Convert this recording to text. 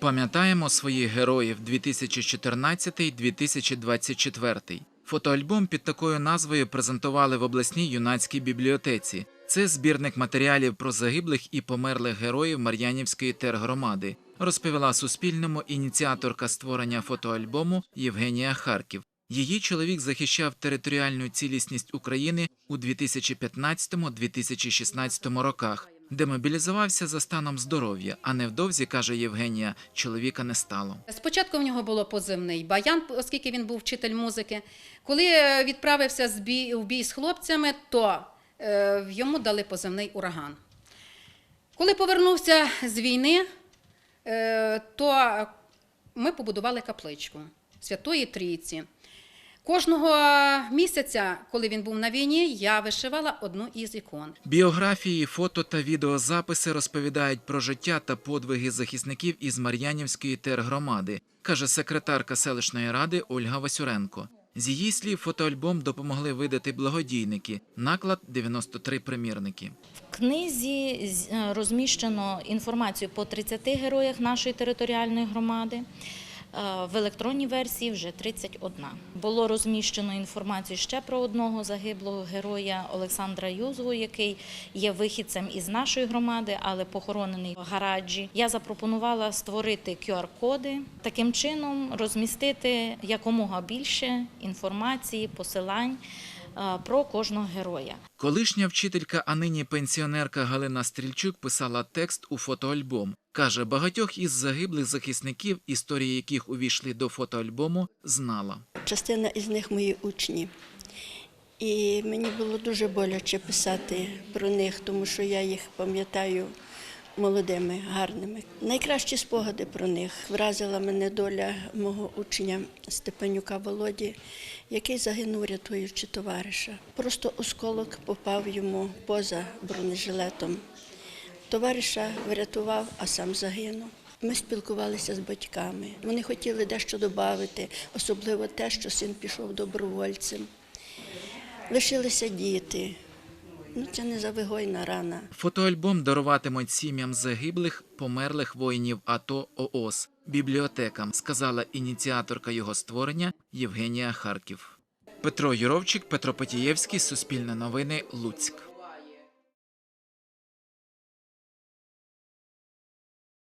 Пам'ятаємо своїх героїв 2014-2024. Фотоальбом під такою назвою презентували в обласній юнацькій бібліотеці. Це збірник матеріалів про загиблих і померлих героїв Мар'янівської тергромади, розповіла Суспільному ініціаторка створення фотоальбому Євгенія Харків. Її чоловік захищав територіальну цілісність України у 2015-2016 роках, демобілізувався за станом здоров'я, а невдовзі, каже Євгенія, чоловіка не стало. Спочатку в нього було позивний баян, оскільки він був вчитель музики. Коли е, відправився в бій з хлопцями, то е, йому дали позивний ураган. Коли повернувся з війни, е, то ми побудували капличку Святої Трійці. Кожного місяця, коли він був на війні, я вишивала одну із ікон. Біографії, фото та відеозаписи розповідають про життя та подвиги захисників із Мар'янівської тергромади, каже секретарка селищної ради Ольга Васюренко. З її слів, фотоальбом допомогли видати благодійники. Наклад 93 примірники. В книзі з- е, розміщено інформацію по 30 героях нашої територіальної громади. Е, В електронній версії вже 31. Було розміщено інформацію ще про одного загиблого героя Олександра Юзгу, який є вихідцем із нашої громади, але похоронений в гараджі. Я запропонувала створити QR-коди, таким чином розмістити якомога більше інформації, посилань про кожного героя. Колишня вчителька, а нині пенсіонерка Галина Стрільчук писала текст у фотоальбом. Каже, багатьох із загиблих захисників, історії яких увійшли до фотоальбому, знала. Частина із них мої учні. І мені було дуже боляче писати про них, тому що я їх пам'ятаю молодими, гарними. Найкращі спогади про них вразила мене доля мого учня Степанюка Володі, який загинув, рятуючи товариша. Просто осколок попав йому поза бронежилетом. Товариша врятував, а сам загинув. Ми спілкувалися з батьками. Вони хотіли дещо додати, особливо те, що син пішов добровольцем. Лишилися діти. Ну, це не завигойна рана. Фотоальбом даруватимуть сім'ям загиблих, померлих воїнів АТО ООС, бібліотекам, сказала ініціаторка його створення Євгенія Харків. Петро Юровчик, Петро Потієвський, Суспільне новини, Луцьк.